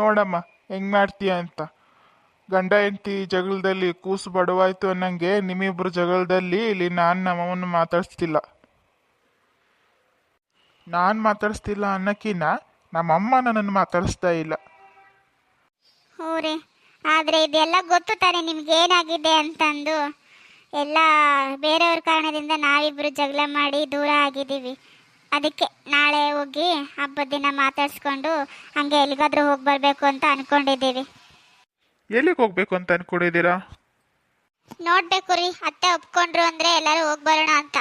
ನೋಡಮ್ಮ, ಹೆಂಗ್ ಮಾಡ್ತೀಯ ಅಂತ. ಗಂಡ ಹೆಂಡತಿ ಜಗಳದಲ್ಲಿ ಕೂಸು ಬಡವಾಯ್ತು ಅನ್ನಂಗೆ ನಿಮ್ಮಿಬ್ರು ಜಗಳದಲ್ಲಿ ಇಲ್ಲಿ ನಾನು ನಮ್ಮವನ್ನು ಮಾತಾಡಿಸ್ತಿಲ್ಲ. ನಾನು ಮಾತಾಡಿಸ್ತಿಲ್ಲ ಅನ್ನಕ್ಕಿನ್ನ ನಮ್ಮಮ್ಮ ನನ್ನನ್ನು ಮಾತಾಡಿಸ್ತಾ ಇಲ್ಲ. ಆದರೆ ಇದೆಲ್ಲ ಗೊತ್ತು ತಾನೆ ನಿಮ್ಗೆ ಏನಾಗಿದೆ ಅಂತಂದು. ಎಲ್ಲ ಬೇರೆಯವ್ರ ಕಾರಣದಿಂದ ನಾವಿಬ್ರು ಜಗಳ ಮಾಡಿ ದೂರ ಆಗಿದ್ದೀವಿ. ಅದಕ್ಕೆ ನಾಳೆ ಹೋಗಿ ಹಬ್ಬದ ದಿನ ಮಾತಾಡಿಸ್ಕೊಂಡು ಹಂಗೆ ಎಲ್ಲಿಗಾದ್ರೂ ಹೋಗಿ ಬರಬೇಕು ಅಂತ ಅನ್ಕೊಂಡಿದ್ದೀವಿ. ಎಲ್ಲಿಗೆ ಹೋಗ್ಬೇಕು ಅಂತ ಅನ್ಕೊಂಡಿದ್ದೀರಾ? ನೋಡ್ಬೇಕು ರೀ ಅತ್ತೆ ಒಪ್ಕೊಂಡ್ರು ಅಂದರೆ ಎಲ್ಲರೂ ಹೋಗಿ ಬರೋಣ ಅಂತ.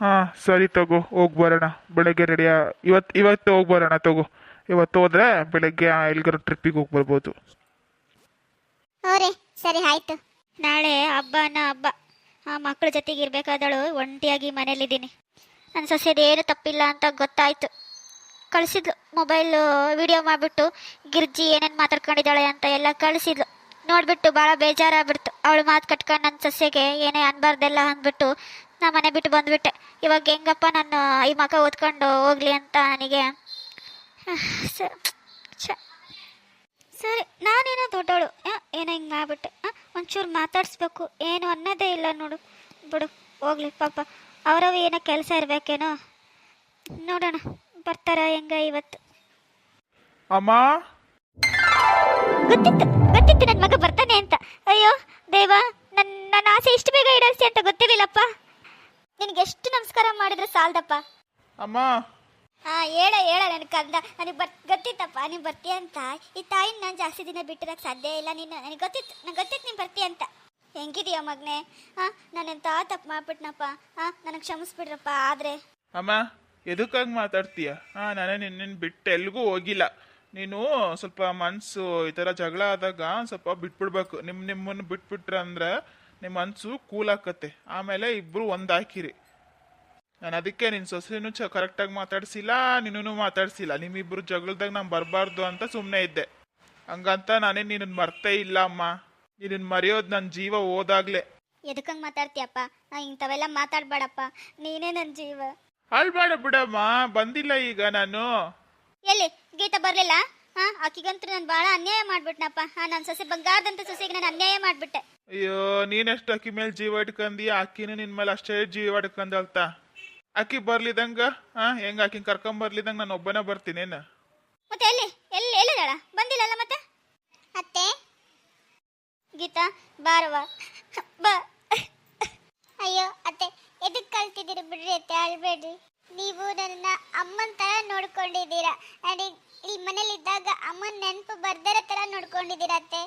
ಹಾಂ ಸರಿ ತಗೋ ಹೋಗಿ ಬರೋಣ. ಬೆಳಗ್ಗೆ ರೆಡಿಯ ಇವತ್ತು ಇವತ್ತು ಹೋಗಿ ಬರೋಣ ತಗೋ. ಇವತ್ತು ಹೋದ್ರೆ ಬೆಳಗ್ಗೆ ಎಲ್ಲಿಗಾರ ಟ್ರಿಪ್ಪಿಗೆ ಹೋಗಿ ಬರ್ಬೋದು. ಹ್ಞೂ ರೀ ಸರಿ ಆಯಿತು. ನಾಳೆ ಹಬ್ಬ ಅನ್ನೋ ಹಬ್ಬ. ಆ ಮಕ್ಕಳ ಜೊತೆಗೆ ಇರಬೇಕಾದಳು ಒಂಟಿಯಾಗಿ ಮನೇಲಿದ್ದೀನಿ. ನನ್ನ ಸೊಸೆದು ಏನು ತಪ್ಪಿಲ್ಲ ಅಂತ ಗೊತ್ತಾಯ್ತು. ಕಳಿಸಿದ್ಲು, ಮೊಬೈಲ್ ವಿಡಿಯೋ ಮಾಡಿಬಿಟ್ಟು, ಗಿರ್ಜಿ ಏನೇನು ಮಾತಾಡ್ಕೊಂಡಿದ್ದಾಳೆ ಅಂತ ಎಲ್ಲ ಕಳಿಸಿದ್ಲು. ನೋಡ್ಬಿಟ್ಟು ಭಾಳ ಬೇಜಾರಾಗ್ಬಿಡ್ತು. ಅವಳು ಮಾತು ಕಟ್ಕೊಂಡು ನನ್ನ ಸೊಸೆಗೆ ಏನೇ ಅನ್ಬಾರ್ದೆಲ್ಲ ಅಂದ್ಬಿಟ್ಟು ನಾ ಮನೆ ಬಿಟ್ಟು ಬಂದ್ಬಿಟ್ಟೆ. ಇವಾಗ ಹೆಂಗಪ್ಪ ನಾನು ಈ ಮಕ ಓದ್ಕೊಂಡು ಹೋಗ್ಲಿ ಅಂತ ನನಗೆ. ಸರಿ, ನಾನೇನೋ ದೊಡ್ಡವಳು. ಏನೋ ಹಿಂಗೆ ಮಾಡ್ಬಿಟ್ಟೆ. ಒಂಚೂರು ಮಾತಾಡಿಸ್ಬೇಕು. ಏನು ಅನ್ನೋದೇ ಇಲ್ಲ ನೋಡು. ಬಿಡು, ಹೋಗ್ಲಿ, ಪಾಪ. ಅವರವ ಏನೋ ಕೆಲಸ ಇರಬೇಕೇನೋ? ನೋಡೋಣ ಬರ್ತಾರ ಹೆಂಗ ಇವತ್ತು? ಅಮ್ಮ? ಗೊತ್ತಿತ್ತು ಗೊತ್ತಿತ್ತು ನನ್ನ ಮಗ ಬರ್ತಾನೆ ಅಂತ. ಅಯ್ಯೋ ದೇವ ನನ್ನ ನನ್ನ ಆಸೆ ಇಷ್ಟು ಬೇಗ ಈಡೇರಿಸಿ ಅಂತ ಗೊತ್ತಿರಲಿಲ್ಲಪ್ಪ. ನಿನಗೆ ಎಷ್ಟು ನಮಸ್ಕಾರ ಮಾಡಿದ್ರೆ ಸಾಲದಪ್ಪ? ಅಮ್ಮ? ಹಾ ಹೇಳ ಹೇಳ ನನ್ನ ಕಂದ ನನಗೆ ಬರ್ ಗೊತ್ತಿತ್ತಪ್ಪ ನೀನು ಬರ್ತೀಯ ಅಂತ. ಈ ತಾಯಿನ ನಾನು ಜಾಸ್ತಿ ದಿನ ಬಿಟ್ಟಿರೋಕ್ಕೆ ಸಾಧ್ಯ ಇಲ್ಲ. ನೀನು ನನಗೆ ಗೊತ್ತಿತ್ತು ನಂಗೆ ಗೊತ್ತಿತ್ತು ನೀನು ಬರ್ತೀಯ ಅಂತ. ಹೆಂಗಿದೀಯ ಹಾ ನಾನು ನಾನೆಂತ ತಪ್ಪು ಮಾಡ್ಬಿಟ್ನಪ್ಪ. ಹಾಂ ನನಗೆ ಕ್ಷಮಿಸ್ಬಿಡ್ರಪ್ಪ, ಆದ್ರೆ. ಅಮ್ಮ, ಎದಕ್ಕಾಗಿ ಮಾತಾಡ್ತೀಯ? ಹಾ ನಾನು ನಿನ್ನ ಬಿಟ್ಟು ಎಲ್ಗೂ ಹೋಗಿಲ್ಲ. ನೀನು ಸ್ವಲ್ಪ ಮನಸ್ಸು ಈ ಥರ ಜಗಳ ಆದಾಗ ಸ್ವಲ್ಪ ಬಿಟ್ಬಿಡ್ಬೇಕು. ನಿಮ್ಮ ನಿಮ್ಮನ್ನು ಬಿಟ್ಬಿಟ್ರೆ ಅಂದ್ರೆ ನಿಮ್ಮ ಮನಸ್ಸು ಕೂಲ್ ಆಕತ್ತೆ. ಆಮೇಲೆ ಇಬ್ಬರು ಒಂದು ಹಾಕಿರಿ ನಾನು ಅದಕ್ಕೆ ನಿನ್ನ ಸೊಸೆನೂ ಚ, ಕರೆಕ್ಟಾಗಿ ಮಾತಾಡ್ಸಿಲ್ಲ ನಿನ್ನೂ ಮಾತಾಡ್ಸಿಲ್ಲ. ನಿಮ್ಮಿಬ್ಬರು ಜಗಳದಾಗ ನಾನು ಬರಬಾರ್ದು ಅಂತ ಸುಮ್ಮನೆ ಇದ್ದೆ. ಹಂಗಂತ ನಾನೇ ನಿನ್ನನ್ ಮರ್ತೇ ಇಲ್ಲ, ಅಮ್ಮ. ನಿನ್ನನ್ನು ಮರೆಯೋದು ನನ್ನ ಜೀವ ಹೋದಾಗ್ಲೇ. ಎದಕ್ಕಂಗ್ ಮಾತಾಡ್ತೀಯಪ್ಪ? ನಾ ಇಂಥವೆಲ್ಲ ಮಾತಾಡ್ಬೇಡಪ್ಪ. ನೀನೇ ನನ್ನ ಜೀವ. ಅಳ್ಬೇಡ ಬಿಡಮ್ಮ ಬಂದಿಲ್ಲ ಈಗ ನಾನು. ಎಲ್ಲಿ? ಗೀತಾ ಬರಲಿಲ್ಲ? ಹಾಂ ಆಕಿಗಂತೂ ನಾನು ಬಹಳ ಅನ್ಯಾಯ ಮಾಡ್ಬಿಟ್ನಪ್ಪ. ಹಾ ನನ್ನ ಸೊಸೆ ಬಂಗಾರದಂತ ಸೊಸೆಗೆ ನಾನು ಅನ್ಯಾಯ ಮಾಡ್ಬಿಟ್ಟೆ. ಅಯ್ಯೋ ನೀನೆಷ್ಟು ಅಕ್ಕಿ ಮೇಲೆ ಜೀವ ಇಟ್ಕಂದಿ? ಅಕ್ಕಿನೂ ನಿನ್ ಮೇಲೆ ಅಷ್ಟೇ ಜೀವ ಇಟ್ಕೊಂಡಲ್ತ ಅಕ್ಕಿ ಬರ್ಲಿದಂಗ? ಹಾ ಹೆಂಗ ಅಕ್ಕಿ ಕರ್ಕೊಂಡ್ ಬರ್ಲಿದಂಗ ನಾನು ಒಬ್ಬನೇ ಬರ್ತೀನಿ ಬರ್ತೀನೇನ ಮತ್ತೆ ಎಲ್ಲಿ ಎಲ್ಲಿ ಎಲ್ಲಿದ್ದಾಳ ಬಂದಿಲ್ಲಲ್ಲ ಮತ್ತೆ ಅತ್ತೆ ಗೀತಾ ಬಾರವ. ಬಾ. ಅಯ್ಯೋ, ಅತ್ತೆ ಎದಕ್ಕೆ ಕಲ್ತಿದ್ದೀರಿ ಬಿಡ್ರಿ ಅತ್ತೆ, ಅಳ್ಬೇಡ್ರಿ. ನೀವು ನನ್ನ ಅಮ್ಮನ ತರ ನೋಡ್ಕೊಂಡಿದ್ದೀರಾ. ನನಗೆ ಈ ಮನೇಲಿ ಇದ್ದಾಗ ಅಮ್ಮನ ನೆನಪು ಬರ್ದರ ತರ ನೋಡ್ಕೊಂಡಿದ್ದೀರಾ ಅತ್ತೆ.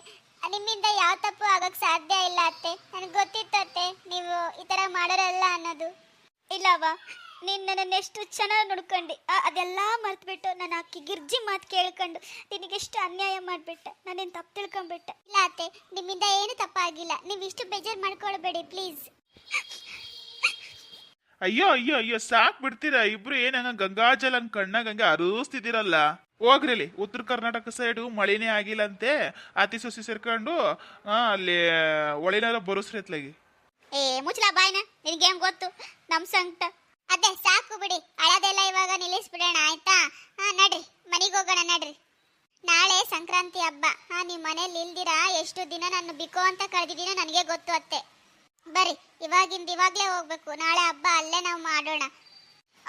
ನಿಮ್ಮಿಂದ ಯಾವ ತಪ್ಪು ಆಗಕ್ಕೆ ಸಾಧ್ಯ ಇಲ್ಲ ಅತ್ತೆ. ನನಗೆ ಗೊತ್ತಿತ್ತು ಅತ್ತೆ, ನೀವು ಈ ತರ ಮಾಡೋರಲ್ಲ ಅನ್ನೋದು. ಇಲ್ಲವ ನೀನು ನನ್ನನ್ನು ಎಷ್ಟು ಚೆನ್ನಾಗಿ ನೋಡ್ಕೊಂಡು. ಅದೆಲ್ಲ ಮರ್ತ್ಬಿಟ್ಟು ನಾನು ಆಕಿ ಗಿರ್ಜಿ ಮಾತು ಕೇಳ್ಕೊಂಡು ನಿನಗೆಷ್ಟು ಅನ್ಯಾಯ ಮಾಡಿಬಿಟ್ಟೆ. ನಾನೇನು ತಪ್ಪು ತಿಳ್ಕೊಂಡ್ಬಿಟ್ಟೆ ಇಲ್ಲ ಅತ್ತೆ ನಿಮ್ಮಿಂದ ಏನು ತಪ್ಪಾಗಿಲ್ಲ. ನೀವು ಇಷ್ಟು ಬೇಜಾರು ಮಾಡ್ಕೊಳ್ಬೇಡಿ ಪ್ಲೀಸ್. ಅಯ್ಯೋ ಅಯ್ಯೋ ಅಯ್ಯೋ ಸಾಕ್ ಬಿಡ್ತೀರಾ? ಇಬ್ರು ಏನಂಗ ಗಂಗಾಜಲ ಕಣ್ಣಾಗ ಹಂಗೆ ಅರಸ್ತಿದ್ದೀರಲ್ಲ? ಹೋಗ್ರಿಲಿ ಉತ್ತರ ಕರ್ನಾಟಕ ಸೈಡು ಮಳಿನೇ ಆಗಿಲ್ಲಂತೆ. ಅತಿ ಸುಸಿ ಸೇರ್ಕೊಂಡು ಅಲ್ಲಿ ಒಳಿನಾರ ಬರುಸ್ರಿ ಎತ್ಲಾಗಿ. ಏ ಮುಚ್ಚಲ ಬಾಯ್ನ? ನಿನಗೆ ಹೆಂಗ್ ಗೊತ್ತು? ನಮ್ಮ ಸಂಕಟ. ಅದೇ ಸಾಕು ಬಿಡಿ. ಅಳದೆಲ್ಲ ಇವಾಗ ನಿಲ್ಲಿಸ್ಬಿಡೋಣ, ಆಯ್ತಾ? ಹಾ, ನಡ್ರಿ. ಮನೆಗೆ ಹೋಗೋಣ, ನಡ್ರಿ. ನಾಳೆ ಸಂಕ್ರಾಂತಿ ಹಬ್ಬ. ಹಾ ನಿಮ್ಮ ಮನೇಲಿ ಇಲ್ದಿರಾ ಎಷ್ಟು ದಿನ ನಾನು ಬಿಕೋ ಅಂತ ಕಳೆದಿದ್ದೀನೋ ನನಗೆ ಗೊತ್ತು ಅತ್ತೆ. ಬರ್ರಿ, ಇವಾಗಿಂದ ಇವಾಗಲೇ ಹೋಗ್ಬೇಕು. ನಾಳೆ ಹಬ್ಬ, ಅಲ್ಲೇ ನಾವು ಮಾಡೋಣ.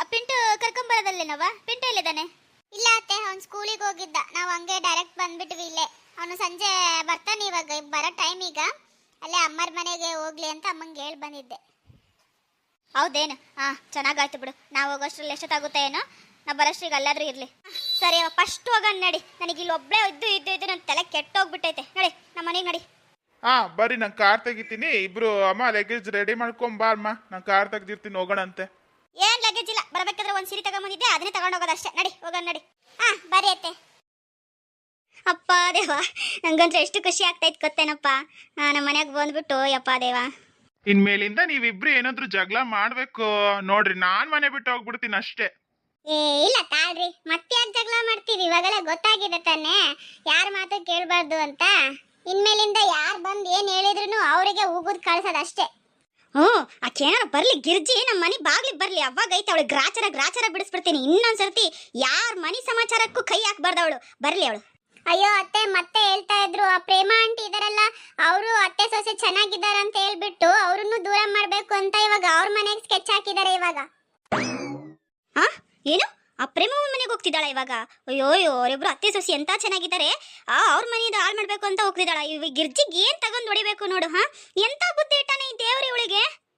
ಪಿಂಟು ಕರ್ಕೊಂಬರೋದಲ್ಲೇನವ ಪಿಂಟು ಎಲ್ಲಿದ್ದಾನೆ? ಇಲ್ಲ ಅತ್ತೆ, ಅವ್ನು ಸ್ಕೂಲಿಗೆ ಹೋಗಿದ್ದ. ನಾವು ಹಂಗೆ ಡೈರೆಕ್ಟ್ ಬಂದ್ಬಿಟ್ವಿ ಇಲ್ಲೇ. ಅವನು ಸಂಜೆ ಬರ್ತಾನೆ ಇವಾಗ, ಬರೋ ಟೈಮ್ ಈಗ. ಅಲ್ಲೇ ಅಮ್ಮರ ಮನೆಗೆ ಹೋಗ್ಲಿ ಅಂತ ಅಮ್ಮಂಗೆ ಹೇಳಿ ಬಂದಿದ್ದೆ. ಹೌದೇನು? ಹಾಂ ಚೆನ್ನಾಗಾಯ್ತು ಬಿಡು. ನಾವು ಹೋಗೋಷ್ಟ್ರಲ್ಲಿ ಎಷ್ಟೊತ್ತಾಗುತ್ತೆ ಏನೋ? ನಾ ಬರೋಷ್ಟ್ರಿಗೆ ಅಲ್ಲಾದ್ರೂ ಇರಲಿ. ಸರಿ ಫಸ್ಟ್ ಹೋಗೋಣ ನಡಿ. ನನಗೆ ಇಲ್ಲಿ ಒಬ್ಬಳೇ ಇದ್ದು ಇದ್ದು ಇದ್ದು ನನ್ನ ತಲೆ ಕೆಟ್ಟೋಗ್ಬಿಟ್ಟೈತೆ. ನಡಿ ನಮ್ಮ ಮನೆಗೆ ನಡಿ. ಹಾ ಬರ್ರಿ ನಾನು ಕಾರ್ ತೆಗಿತೀನಿ. ಇಬ್ರು ಅಮ್ಮ ಲಗೇಜ್ ರೆಡಿ ಮಾಡ್ಕೊಂಬಾ ಅಮ್ಮ. ನಾನು ಕಾರ್ ತೆಗ್ದಿರ್ತೀನಿ ಹೋಗೋಣಂತೆ. ಏನ್ ಲಗೇಜ್ ಇಲ್ಲ? ಬರಬೇಕಾದ್ರೆ ಒಂದು ಸೀರೆ ತಗೊಂಬಂದಿದ್ದೆ ಅದನ್ನೇ ತಗೊಂಡು ಹೋಗೋದಷ್ಟೇ ನಡಿ ಹೋಗೋಣ ನಡಿ. ಹಾ ಬರ್ರಿ ಐತೆ ಅಪ್ಪ ದೇವ ನಂಗಂತೂ ಎಷ್ಟು ಖುಷಿ ಆಗ್ತೈತೆ ಗೊತ್ತೇನಪ್ಪ? ನಮ್ಮ ಮನೆಗೆ ಬಂದ್ಬಿಟ್ಟು ಯಪ್ಪ ದೇವ. ಇನ್ಮೇಲಿಂದ ನೀವಿಬ್ರು ಏನಾದ್ರು ಜಗಳ ಮಾಡ್ಬೇಕು ನೋಡ್ರಿ ನಾನ್ ಮನೆ ಬಿಟ್ಟು ಹೋಗ್ಬಿಡ್ತೀನಿ ಅಷ್ಟೇ. ಏ ಇಲ್ಲ ತಾಳ್ರಿ ಮತ್ತೆ ಯಾಕೆ ಜಗಳ ಮಾಡ್ತೀವಿ ಇವಾಗೆಲ್ಲ ಗೊತ್ತಾಗಿದೆ ತಾನೆ ಯಾರ ಮಾತು ಕೇಳಬಾರ್ದು ಅಂತ. ಇನ್ಮೇಲಿಂದ ಯಾರು ಬಂದು ಏನು ಹೇಳಿದ್ರು ಅವರಿಗೆ ಉಗುದ್ ಕಳ್ಸೋದು ಅಷ್ಟೇ. ಹ್ಞೂ ಆಕೇನಾರ ಬರಲಿ ಗಿರ್ಜಿ ನಮ್ಮ ಮನೆ ಬಾಗ್ಲಿಗೆ ಬರಲಿ ಅವಾಗ ಐತೆ ಅವಳು ಗ್ರಾಚಾರ ಗ್ರಾಚಾರ ಬಿಡಿಸ್ಬಿಡ್ತೀನಿ. ಇನ್ನೊಂದ್ಸರ್ತಿ ಯಾರ ಮನೆ ಸಮಾಚಾರಕ್ಕೂ ಕೈ ಹಾಕ್ಬಾರ್ದು ಅವಳು. ಬರ್ಲಿ ಅವಳು. ಅಯ್ಯೋ ಅತ್ತೆ, ಮತ್ತೆ ಹೇಳ್ತಾ ಇದ್ರು. ಆ ಪ್ರೇಮ ಆಂಟಿ ಇದಾರಲ್ಲ, ಅವರು ಅತ್ತೆ ಸೊಸೆ ಚೆನ್ನಾಗಿದ್ದಾರೆ ಅಂತ ಹೇಳ್ಬಿಟ್ಟು ಅವರನ್ನು ದೂರ ಮಾಡ್ಬೇಕು ಅಂತ ಇವಾಗ ಅವ್ರ ಮನೆಗೆ ಸ್ಕೆಚ್ ಹಾಕಿದ್ದಾರೆ ಇವಾಗ. ಆ? ಏನು? ಆ ಪ್ರೇಮ ಮನೆಗೆ ಹೋಗ್ತಿದ್ದಾಳ ಇವಾಗ? ಅಯ್ಯೋ ಅವರಿಬ್ರು ಅತ್ತೆ ಸೊಸಿ ಎಂತ ಚೆನ್ನಾಗಿದ್ದಾರೆ? ಆ, ಅವ್ರ ಮನೆಯಿಂದ ಹಾಳು ಮಾಡ್ಬೇಕು ಅಂತ ಹೋಗ್ತಿದ್ದಾಳ? ಇವ ಗಿರ್ಜಿಗೆ ಏನ್ ತಗೊಂಡ್ ಹೊಡಿಬೇಕು ನೋಡು, ಹಾ? ಎಂತ ಬುದ್ಧಿ ಇಟ್ಟಾನೆ ಈ ದೇವ್ರ ಇವಳಿಗೆ?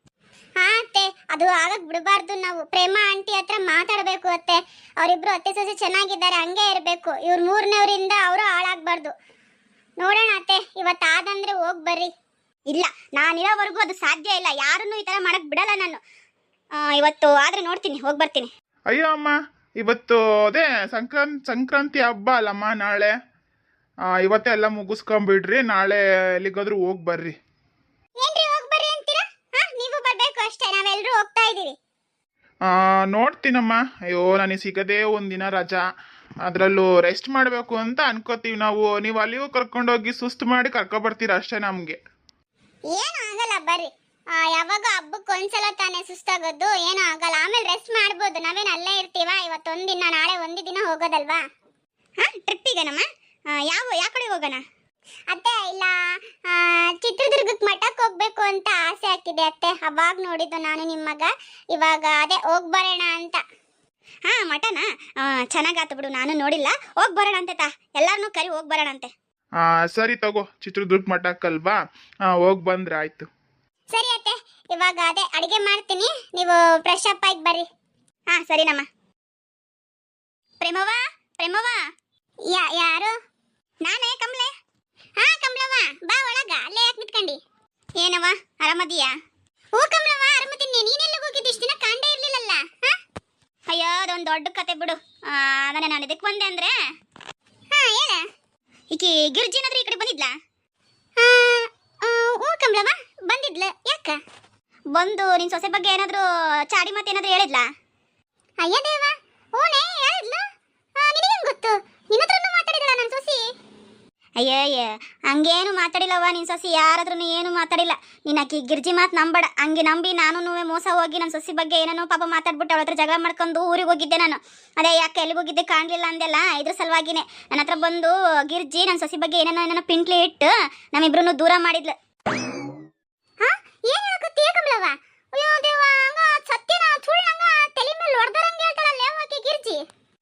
ಹಾ ಅತ್ತೆ ಅದು ಆಗಕ್ ಬಿಡಬಾರ್ದು. ನಾವು ಪ್ರೇಮ ಆಂಟಿ ಹತ್ರ ಮಾತಾಡಬೇಕು ಅತ್ತೆ. ಅವರಿಬ್ರು ಅತ್ತೆ ಸೊಸೆ ಚೆನ್ನಾಗಿದ್ದಾರೆ ಹಂಗೆ ಇರಬೇಕು. ಇವ್ರ ಮೂರನೇವರಿಂದ ಅವರು ಹಾಳಾಗ್ಬಾರ್ದು. ನೋಡೋಣ ಅತ್ತೆ ಇವತ್ತಾದಂದ್ರೆ ಹೋಗ್ ಬರ್ರಿ. ಇಲ್ಲ ನಾನಿರೋವರೆಗೂ ಅದು ಸಾಧ್ಯ ಇಲ್ಲ. ಯಾರನ್ನು ಈ ತರ ಮಾಡಕ್ ಬಿಡಲ್ಲ ನಾನು. ಇವತ್ತು ಆದ್ರೆ ನೋಡ್ತೀನಿ ಹೋಗಿ ಬರ್ತೀನಿ. ಅಯ್ಯೋ ಅಮ್ಮ ಇವತ್ತು ಅದೇ ಸಂಕ್ರಾಂತಿ ಸಂಕ್ರಾಂತಿ ಹಬ್ಬ ಅಲ್ಲಮ್ಮ ನಾಳೆ. ಆ, ಇವತ್ತೇ ಎಲ್ಲ ಮುಗಿಸ್ಕೊಂಬಿಡ್ರಿ ನಾಳೆ ಎಲ್ಲಿಗಾದ್ರೂ ಹೋಗಿ ಬರ್ರಿ ಏನ್ರಿ ಹೋಗ್ ಬರ್ರಿ ಅಂತೀರಾ ಹಾ ನೀವು ಬರ್ಬೇಕು ನಾವೆಲ್ಲರೂ ಹೋಗ್ತಾ ಇದ್ದೀವಿ ಆ, ನೋಡ್ತೀನಮ್ಮ. ಅಯ್ಯೋ ನನಗೆ ಸಿಗದೆ ಒಂದಿನ ರಜಾ. ಅದರಲ್ಲೂ ರೆಸ್ಟ್ ಮಾಡಬೇಕು ಅಂತ ಅನ್ಕೋತೀವಿ ನಾವು. ನೀವು ಅಲ್ಲಿಗೂ ಕರ್ಕೊಂಡೋಗಿ ಸುಸ್ತು ಮಾಡಿ ಕರ್ಕೊಬರ್ತೀರ ಅಷ್ಟೇ ನಮಗೆ. ಏನು ಆಗಲ್ಲ ಬರ್ರಿ. ಆ, ಯಾವಾಗ ಹಬ್ಬಕ್ಕೆ ಒಂದ್ಸಲ ತಾನೇ ಸುಸ್ತಾಗೋದು. ಏನು ಆಗಲ್ಲ. ಆಮೇಲೆ ರೆಸ್ಟ್ ಮಾಡ್ಬೋದು. ನಾವೇನು ಅಲ್ಲೇ ಇರ್ತೀವ? ಇವತ್ತೊಂದಿನ ನಾಳೆ ಒಂದೇ ದಿನ ಹೋಗೋದಲ್ವಾ? ಹಾ ಟ್ರಿಪ್ಪಿಗೆನಮ್ಮ ಯಾವ ಯಾವ ಕಡೆ ಹೋಗೋಣ? ಅತ್ತೆ ಇಲ್ಲ ಚಿತ್ರದುರ್ಗಕ್ಕೆ ಮಠಕ್ಕೆ ಹೋಗ್ಬೇಕು ಅಂತ ಆಸೆ ಆಗ್ತಿದೆ ಅತ್ತೆ. ಅವಾಗ ನೋಡಿದ್ದು ನಾನು ನಿಮ್ಮ ಮಗ. ಇವಾಗ ಅದೇ ಹೋಗಿ ಬರೋಣ ಅಂತ. ಹಾ ಮಟನ ಚೆನ್ನಾಗಾತು ಬಿಡು ನಾನು ನೋಡಿಲ್ಲ. ಹೋಗಿ ಬರೋಣ ಅಂತೆ ತಾ. ಎಲ್ಲಾರನ್ನೂ ಕರಿ ಹೋಗಿ ಬರೋಣ ಅಂತೆ ಸರಿ ತಗೋ ಚಿತ್ರದುರ್ಗ ಮಠಕ್ಕಲ್ವಾ ಹೋಗಿ ಬಂದ್ರೆ ಆಯ್ತು. ಸರಿ ಅತ್ತೆ ಇವಾಗ ಅದೇ ಅಡಿಗೆ ಮಾಡ್ತೀನಿ. ನೀವು ಫ್ರೆಶ್ ಅಪ್ ಆಗಿ ಬರ್ರಿ. ಹಾ ಸರಿನಮ್ಮ. ಪ್ರೇಮವ್ವ ಪ್ರೇಮವ್ವ. ಯಾ ಯಾರು? ನಾನೇ ಕಮ್ಲೆ. ಬಾ ಒಳಗ, ಅಲ್ಲೇ ಯಾಕೆ ನಿಂತ್ಕೊಂಡಿ? ಏನವ್ವ, ಆರಾಮದಿಯಾ? ಓ ಕಮಲವ್ವ ಅರಮತೀನಿ ನೀನೆಲ್ಲ ಹೋಗಿದ್ದು? ಇಷ್ಟು ದಿನ ಕಾಂಡೇ ಇರ್ಲಿಲ್ಲಲ್ಲ ಅಯ್ಯೋ, ಅದೊಂದು ದೊಡ್ಡ ಕತೆ ಬಿಡು. ಆಮೇಲೆ ನಾನು ಇದಕ್ಕೆ ಬಂದೆ ಅಂದ್ರೆ? ಹಾ, ಹೇಳ. ಈಕಿ ಗಿರ್ಜಿ ಏನಾದ್ರೂ ಈ ಕಡೆ ಬಂದಿದ್ಲಾ? ಓ ಕಮಲವ್ವ, ಬಂದಿದ್ಲ. ಯಾಕ? ಬಂದು ನಿನ್ ಸೊಸೆ ಬಗ್ಗೆ ಏನಾದರೂ ಚಾಡಿ ಮತ್ತೆ ಏನಾದ್ರೂ ಹೇಳಿದ್ಲಾ? ಅಯ್ಯ ದೇವ ಓನೇ ಹೇಳಿದ್ಲು. ಏನು ಗೊತ್ತು? ನಿನ್ನ ಹತ್ರನೂ ಮಾತಾಡಿದಳ ನನ್ನ ಸೊಸಿ? ಅಯ್ಯಯ್ಯ ಹಂಗೇನು ಮಾತಾಡಿಲ್ಲವ್ವ ನಿನ್ ಸೊಸಿ. ಯಾರಾದ್ರೂ ಏನು ಮಾತಾಡಿಲ್ಲ. ನೀನು ಆಕಿ ಗಿರ್ಜಿ ಮಾತು ನಂಬಡ. ಹಂಗೆ ನಂಬಿ ನಾನು ಮೋಸ ಹೋಗಿ ನನ್ನ ಸೊಸಿ ಬಗ್ಗೆ ಏನೇನೋ ಪಾಪ ಮಾತಾಡ್ಬಿಟ್ಟು ಅವಳ ಹತ್ರ ಜಗಳ ಮಾಡ್ಕೊಂಡು ಊರಿಗೆ ಹೋಗಿದ್ದೆ ನಾನು. ಅದೇ, ಯಾಕೆ ಎಲ್ಲಿಗೆ ಹೋಗಿದ್ದೆ ಕಾಣಲಿಲ್ಲ ಅಂದೆಲ್ಲ ಇದ್ರ ಸಲುವಾಗಿನೇ ನನ್ನ ಹತ್ರ ಬಂದು ಗಿರ್ಜಿ ನನ್ನ ಸೊಸಿ ಬಗ್ಗೆ ಏನೇನೋ ಏನೇನೋ ಪಿಂಟ್ಲಿ ಇಟ್ಟು ನಮ್ಮಿಬ್ರು ದೂರ ಮಾಡಿದ್ಲು. ಸತ್ಯನ ಸುಳ್ಳಂಗ ತಲೆ ಮೇಲೆ ಹೊಡೆದರಂಗ ಹೇಳ್ತಾಳಲ್ಲ ಗಿರ್ಜಿ?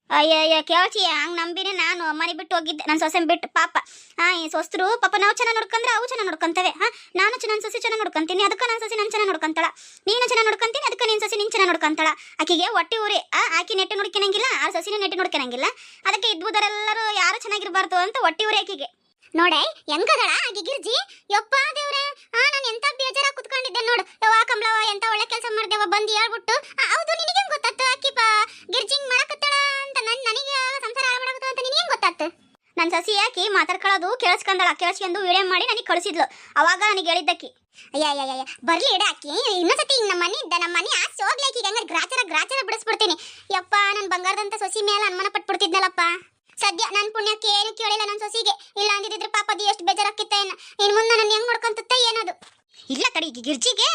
ಅಯ್ಯಯ್ಯ ಕೇಳ್ಚಿ ಹಂಗ್ ನಂಬಿನೇ ನಾನು ಮನೆ ಬಿಟ್ಟು ಹೋಗಿದ್ದೆ. ನನ್ನ ಸೊಸೆ ಬಿಟ್ಟು ಪಾಪ. ಹಾ, ಈ ಸೊಸ್ತರು, ಪಾಪ ನಾವು ಚೆನ್ನಾಗಿ ನೋಡ್ಕೊಂಡ್ರೆ ಅವು ಚೆನ್ನಾಗಿ ನೋಡ್ಕೊಂತವೆ. ಹಾ, ನಾನು ಚೆನ್ನಾಗಿ ಸೊಸೆ ಚೆನ್ನಾಗಿ ನೋಡ್ಕೊಂತೀನಿ. ಅದಕ್ಕೆ ನನ್ನ ಸೊಸೆ ನಾನು ಚೆನ್ನಾಗಿ ನೋಡ್ಕೊಂತಾಳ. ನೀನು ಚೆನ್ನಾಗಿ ನೋಡ್ಕೊಂತೀನಿ, ಅದಕ್ಕೆ ನಿನ್ನ ಸೊಸೆ ನೀನು ಚೆನ್ನಾಗಿ ನೋಡ್ಕೊಂತಾಳ. ಆಕಿಗೆ ಹೊಟ್ಟೆ ಊರಿ. ಆಕಿ ನೆಟ್ಟೆ ನೋಡ್ಕೊಳಂಗಿಲ್ಲ ಆ ಸೊಸಿನ ನೆಟ್ಟೆ ನೋಡ್ಕೊಳಂಗಿಲ್ಲ ಅದಕ್ಕೆ ಇದ್ಬುದರೆಲ್ಲರೂ ಯಾರು ಚೆನ್ನಾಗಿರಬಾರ್ದು ಅಂತ ಹೊಟ್ಟೆ ಊರಿ ಆಕಿಗೆ. ನೋಡೆ, ಹೆಂಗದಳ ಆಗಿ ಗಿರ್ಜಿ? ಯಪ್ಪ ದೇವ್ರೆ. ಆ, ನಾನು ಎಂತ ಬೇಜಾರಾಗಿ ಕುತ್ಕೊಂಡಿದ್ದೆ ನೋಡು. ಯವ್ವ ಕಮಲವ್ವ ಎಂತ ಒಳ್ಳೆ ಕೆಲಸ ಮಾಡ್ದೇವ ಬಂದು ಹೇಳ್ಬಿಟ್ಟು. ಆಕಿ ಮಾತಾಡ್ಕೊಳ್ಳೋದು ಕೇಳಿಸ್ಕೊಂಡಳ. ಕೇಳಿಸ್ಕೊಂಡು ವಿಡಿಯೋ ಮಾಡಿ ನನಗೆ ಕಳಿಸಿದ್ಲು. ಅವಾಗ ನನಗೆ ಹೇಳಿದ್ದಕ್ಕಿ, ಅಯ್ಯ ಅಯ್ಯ ಬರ್ಲಿ ಇಡ ಆಕಿ ಇನ್ನೊಂದ್ಸತಿ ಹಿಂಗೆ ನಮ್ಮ ಮನೆ ಇದ್ದ ನಮ್ಮ ಮನೆ ಆಚೆ ಹೋಗ್ಲಿ ಆಕಿಗೆ ಹಂಗಾರೆ ಗ್ರಾಚಾರ ಗ್ರಾಚಾರ ಬಿಡಿಸ್ಬಿಡ್ತೀನಿ. ಯಪ್ಪ ನನ್ನ ಬಂಗಾರದಂತ ಸೊಸಿ ಮೇಲೆ ಅನುಮಾನ ಪಟ್ಬಿಡ್ತಿದ್ನಲ್ಲಪ್ಪ. ಸದ್ಯ ನನ್ನ ಪುಣ್ಯಕ್ಕೆ ಏನು ಕೇಳಿಲ್ಲ ನನ್ನ ಸೊಸಿಗೆ. ಇಲ್ಲ ಅಂದಿದ್ರೆ ಪಾಪ ಅದು ಎಷ್ಟು ಬೇಜಾರಾಕಿತ್ತ ಏನು. ಇನ್ನು ಮುಂದೆ ನನ್ನ ಹೆಂಗ್ ನೋಡ್ಕೊಂತತ್ತ ಏನದು ಇಲ್ಲ ಕಡೆ ಈಗ ಗಿರ್ಜಿಗೆ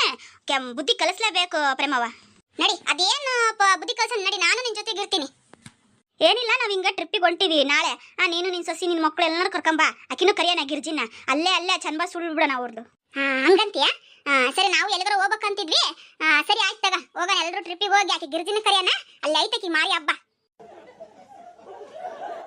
ಬುದ್ಧಿ ಕಲಿಸ್ಲೇಬೇಕು ಪ್ರೇಮವ ನಡಿ, ಅದೇನು ಬುದ್ಧಿ ಕಲಿಸ ನಡಿ. ನಾನು ನಿನ್ ಜೊತೆಗೆ ಇರ್ತೀನಿ ಏನಿಲ್ಲ, ನಾವು ಹಿಂಗ ಟ್ರಿಪ್ಪಿಗೆ ಹೊಂಟಿವಿ. ನಾಳೆ, ಆ, ನೀನು ನಿನ್ನ ಸಸಿ ನಿನ್ನ ಮಕ್ಳು ಎಲ್ಲರೂ ಕರ್ಕೊಂಬಾ. ಆಕಿನೂ ಕರಿಯೋಣ, ಗಿರ್ಜಿನ. ಅಲ್ಲೇ ಅಲ್ಲೇ ಚಂದ ಸುಳ್ಳು ಬಿಡೋಣ ಅವ್ರದ್ದು ಹಾ ಸರಿ, ನಾವು ಎಲ್ಲಿಗಾರ ಹೋಗ್ಬೇಕಂತಿದ್ವಿ. ಸರಿ, ಆಯ್ತು ತಗ. ಹೋಗೋಣ ಎಲ್ಲರೂ ಟ್ರಿಪ್ಪಿಗೆ ಹೋಗಿ ಆಕೆ ಗಿರ್ಜಿನ ಕರಿಯೋಣ ಅಲ್ಲಿ ಐತಕಿ ಮಾರಿ ಹಬ್ಬ.